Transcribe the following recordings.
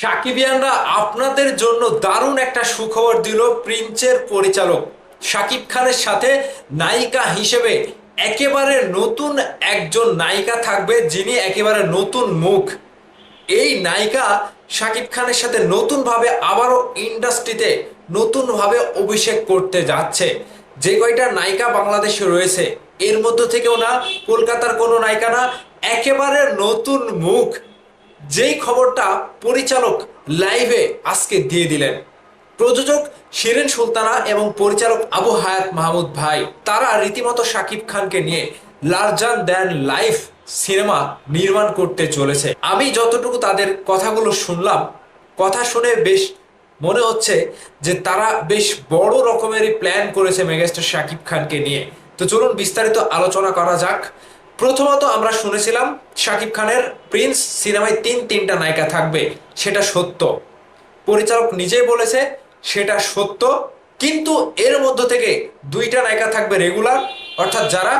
সাকিবিয়ানরা আপনাদের জন্য দারুণ একটা সুখবর দিল প্রিন্সের পরিচালক। শাকিব খানের সাথে নায়িকা হিসেবে একেবারে নতুন একজন নায়িকা থাকবে যিনি একেবারে নতুন মুখ। এই নায়িকা শাকিব খানের সাথে নতুনভাবে আবারও ইন্ডাস্ট্রিতে নতুনভাবে অভিষেক করতে যাচ্ছে। যে কয়টা নায়িকা বাংলাদেশে রয়েছে, এর মধ্য থেকেও না, কলকাতার কোনো নায়িকা না, একেবারে নতুন মুখ। যেই খবরটা পরিচালক লাইভে আজকে দিয়ে দিলেন। প্রযোজক শিরিন সুলতানা এবং পরিচালক আবু হায়াত মাহমুদ ভাই, তারা রীতিমতো শাকিব খানকে নিয়ে লার্জান দ্যান লাইফ সিনেমা নির্মাণ করতে চলেছে। আমি যতটুকু তাদের কথাগুলো শুনলাম, কথা শুনে বেশ মনে হচ্ছে যে তারা বেশ বড় রকমেরই প্ল্যান করেছে মেগাস্টার শাকিব খানকে নিয়ে। তো চলুন বিস্তারিত আলোচনা করা যাক। প্রথমত আমরা শুনেছিলাম শাকিব খানের প্রিন্স সিনেমায় তিন তিনটা নায়িকা থাকবে, সেটা সত্য। পরিচালক নিজেই বলেছে সেটা সত্য, কিন্তু এর মধ্য থেকে দুইটা নায়িকা থাকবে রেগুলার অর্থাৎ যারা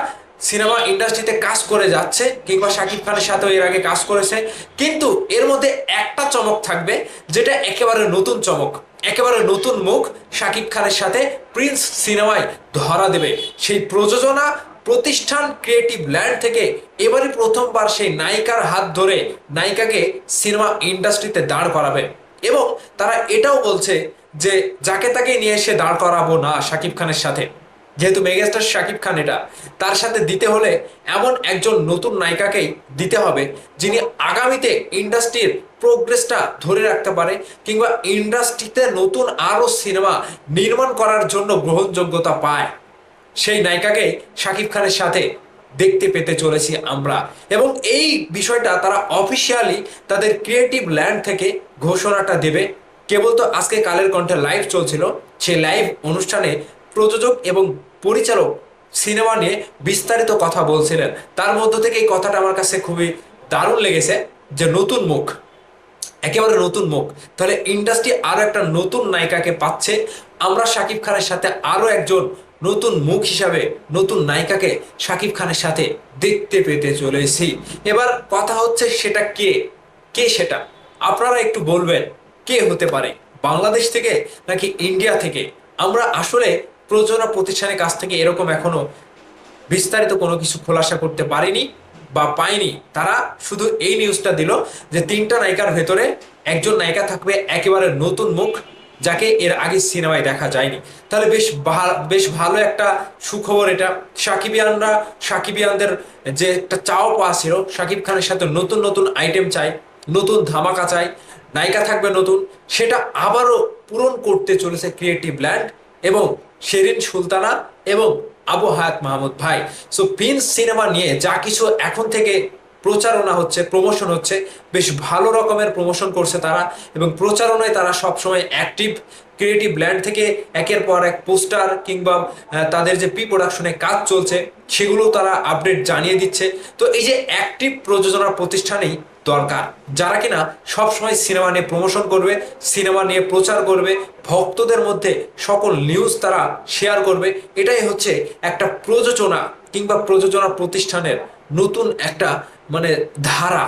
সিনেমা ইন্ডাস্ট্রিতে কাজ করে যাচ্ছে কিংবা শাকিব খানের সাথেও এর আগে কাজ করেছে, কিন্তু এর মধ্যে একটা চমক থাকবে, যেটা একেবারে নতুন চমক, একেবারে নতুন মুখ শাকিব খানের সাথে প্রিন্স সিনেমায় ধরা দেবে। সেই প্রযোজনা প্রতিষ্ঠান ক্রিয়েটিভ ল্যান্ড থেকে এবারই প্রথমবার সেই নায়িকার হাত ধরে নায়িকাকে সিনেমা ইন্ডাস্ট্রিতে দাঁড় করাবে। এবং তারা এটাও বলছে যে, যাকে তাকে নিয়ে এসে দাঁড় করাবো না শাকিব খানের সাথে। যেহেতু মেগাস্টার শাকিব খান এটা, তার সাথে দিতে হলে এমন একজন নতুন নায়িকাকেই দিতে হবে, যিনি আগামীতে ইন্ডাস্ট্রির প্রোগ্রেসটা ধরে রাখতে পারে কিংবা ইন্ডাস্ট্রিতে নতুন আরও সিনেমা নির্মাণ করার জন্য গ্রহণযোগ্যতা পায়। সেই নায়িকাকে শাকিব খানের সাথে দেখতে পেতে চলেছি আমরা। এবং এই বিষয়টা তারা অফিসিয়ালি তাদের ক্রিয়েটিভ ল্যান্ড থেকে ঘোষণাটা দেবে। কেবল তো আজকে কালের কণ্ঠে লাইভ চলছিল। সেই লাইভ অনুষ্ঠানে প্রযোজক এবং পরিচালক সিনেমা নিয়ে বিস্তারিত কথা বলছিলেন। তার মধ্য থেকে এই কথাটা আমার কাছে খুবই দারুণ লেগেছে যে নতুন মুখ, একেবারে নতুন মুখ। তাহলে ইন্ডাস্ট্রি আরও একটা নতুন নায়িকাকে পাচ্ছে। আমরা শাকিব খানের সাথে আরও একজন নতুন মুখ হিসাবে নতুন নায়িকাকে শাকিব খানের সাথে দেখতে পেতে চলেছি। এবার কথা হচ্ছে সেটা কে? কে সেটা? আপনারা একটু বলবেন, কে হতে পারে? বাংলাদেশ থেকে নাকি ইন্ডিয়া থেকে? আমরা আসলে প্রযোজনা প্রতিষ্ঠানের কাছ থেকে এরকম এখনও বিস্তারিত কোনো কিছু খোলাসা করতে পারিনি বা পাইনি। তারা শুধু এই নিউজটা দিল যে তিনটা নায়িকার ভেতরে একজন নায়িকা থাকবে একেবারে নতুন মুখ যাকে এর আগে সিনেমায় দেখা যায়নি। তাহলে বেশ বেশ ভালো একটা সুখবর এটা। সাকিবিয়ানরা, সাকিবিয়ানদের যে একটা চাও পাওয়া ছিল, সাকিব খানের সাথে নতুন নতুন আইটেম চাই, নতুন ধামাকা চাই, নায়িকা থাকবে নতুন, সেটা আবারও পূরণ করতে চলেছে ক্রিয়েটিভ ল্যান্ড এবং শেরিন সুলতানা এবং আবু হায়াত মাহমুদ ভাই। সো প্রিন্স সিনেমা নিয়ে যা কিছু এখন থেকে প্রচারণা হচ্ছে প্রমোশন হচ্ছে, বেশ ভালো রকমের প্রমোশন করছে তারা এবং প্রচারণায় তারা সবসময় অ্যাক্টিভ ক্রিয়েটিভ ল্যান্ড থেকে একের পর এক পোস্টার কিংবা তাদের যে প্রি প্রোডাকশনে কাজ চলছে সেগুলো তারা আপডেট জানিয়ে দিচ্ছে। তো এই যে অ্যাক্টিভ প্রযোজনা প্রতিষ্ঠানেই দরকার, যারা কিনা সবসময় সিনেমা নিয়ে প্রমোশন করবে সিনেমা নিয়ে প্রচার করবে, ভক্তদের মধ্যে সকল নিউজ তারা শেয়ার করবে, এটাই হচ্ছে একটা প্রযোজনা কিংবা প্রযোজনা প্রতিষ্ঠানের নতুন একটা মানে ধারা।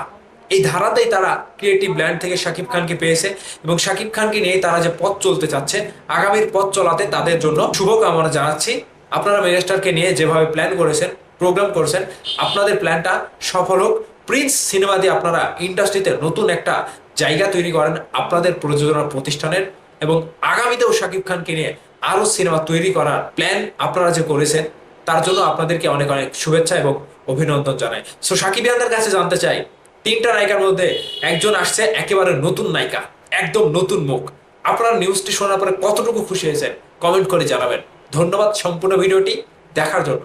এই ধারাতেই তারা ক্রিয়েটিভ ল্যান্ড থেকে শাকিব খানকে পেয়েছে এবং শাকিব খানকে নিয়ে তারা যে পথ চলতে চাচ্ছে, আগামীর পথ চলাতে তাদের জন্য শুভকামনা জানাচ্ছি। আপনারা মেগাস্টারকে নিয়ে যেভাবে প্ল্যান করেছেন প্রোগ্রাম করেছেন, আপনাদের প্ল্যানটা সফল হোক। প্রিন্স সিনেমা দিয়ে আপনারা ইন্ডাস্ট্রিতে নতুন একটা জায়গা তৈরি করেন আপনাদের প্রযোজনা প্রতিষ্ঠানের এবং আগামীতেও শাকিব খানকে নিয়ে আরও সিনেমা তৈরি করার প্ল্যান আপনারা যে করেছেন, তার জন্য আপনাদেরকে অনেক অনেক শুভেচ্ছা এবং অভিনন্দন জানাই। সো সাকিব সাকিবিয়ানদের কাছে জানতে চাই, তিনটা নায়িকার মধ্যে একজন আসছে একেবারে নতুন নায়িকা, একদম নতুন মুখ। আপনারা নিউজটি শোনার পরে কতটুকু খুশি হয়েছেন? কমেন্ট করে জানাবেন। ধন্যবাদ সম্পূর্ণ ভিডিওটি দেখার জন্য।